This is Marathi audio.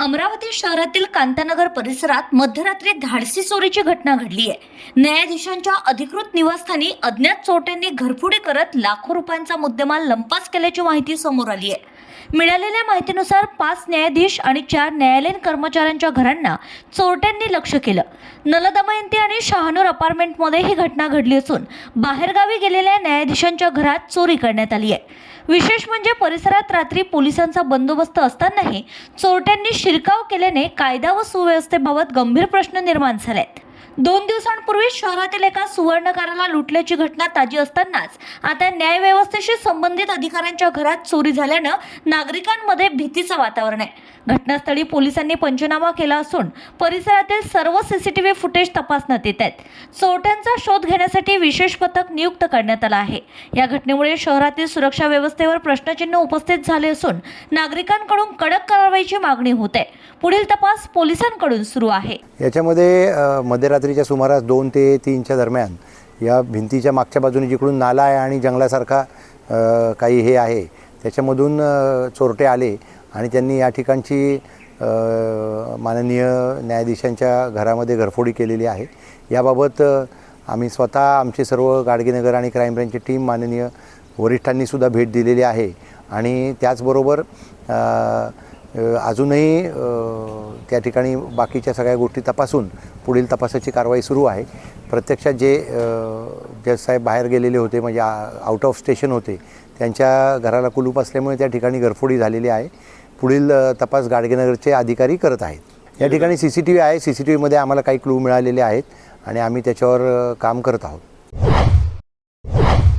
अमरावती शहरातील कांतानगर परिसरात मध्यरात्री धाडसी चोरीची घटना घडली आहे. न्यायाधीशांच्या अधिकृत निवासस्थानी अज्ञात चोरट्यांनी घरफुडी करत लाखो रुपयांचा मुद्देमाल लंपास केल्याची माहिती समोर आली आहे. मिळालेल्या माहितीनुसार पाच न्यायाधीश आणि चार न्यायालयीन कर्मचाऱ्यांच्या घरांना चोरट्यांनी लक्ष केलं. नलदमयंती आणि शहानूर अपार्टमेंटमध्ये ही घटना घडली असून बाहेरगावी गेलेल्या न्यायाधीशांच्या घरात चोरी करण्यात आली आहे. विशेष म्हणजे परिसरात रात्री पोलिसांचा बंदोबस्त असतानाही चोरट्यांनी शिरकाव केल्याने कायदा व सुव्यवस्थेबाबत गंभीर प्रश्न निर्माण झाले आहेत दोन दिवसांपूर्वी शहरातील एका सुवर्णकाराला लुटल्याची घटना ताजी असतानाच आता न्यायव्यवस्थेशी संबंधित अधिकाऱ्यांच्या घरात चोरी झाल्यानं नागरिकांमध्ये भीतीचं वातावरण आहे. घटनास्थळी पोलिसांनी पंचनामा केला असून परिसरातील सर्व सीसीटीव्ही फुटेज तपासण्यात येत आहेत. चोरट्यांचा शोध घेण्यासाठी विशेष पथक नियुक्त करण्यात आलं आहे. या घटनेमुळे शहरातील सुरक्षा व्यवस्थेवर प्रश्नचिन्ह उपस्थित झाले असून नागरिकांकडून कडक कारवाईची मागणी होत आहे. पुढील तपास पोलिसांकडून सुरू आहे. याच्यामध्ये मध्यरात्रीच्या सुमारास दोन ते तीनच्या दरम्यान या भिंतीच्या मागच्या बाजूने जिकडून नाला आहे आणि जंगलासारखा काही हे आहे त्याच्यामधून चोरटे आले आणि त्यांनी या ठिकाणची माननीय न्यायाधीशांच्या घरामध्ये घरफोडी केलेली आहे. याबाबत आम्ही स्वतः आमचे सर्व गाडगेनगर आणि क्राईम ब्रँचची टीम माननीय वरिष्ठांनीसुद्धा भेट दिलेली आहे. आणि त्याचबरोबर अजूनही त्या ठिकाणी बाकीच्या सगळ्या गोष्टी तपासून पुढील तपासाची कारवाई सुरू आहे. प्रत्यक्षात जे जजसाहेब बाहेर गेलेले होते म्हणजे आउट ऑफ स्टेशन होते त्यांच्या घराला कुलूप असल्यामुळे त्या ठिकाणी घरफोडी झालेली आहे. पुढील तपास गाडगेनगरचे अधिकारी करत आहेत. या ठिकाणी सी सी टी व्ही आहे. सी सी टी व्हीमध्ये आम्हाला काही क्लू मिळालेले आहेत आणि आम्ही त्याच्यावर काम करत आहोत.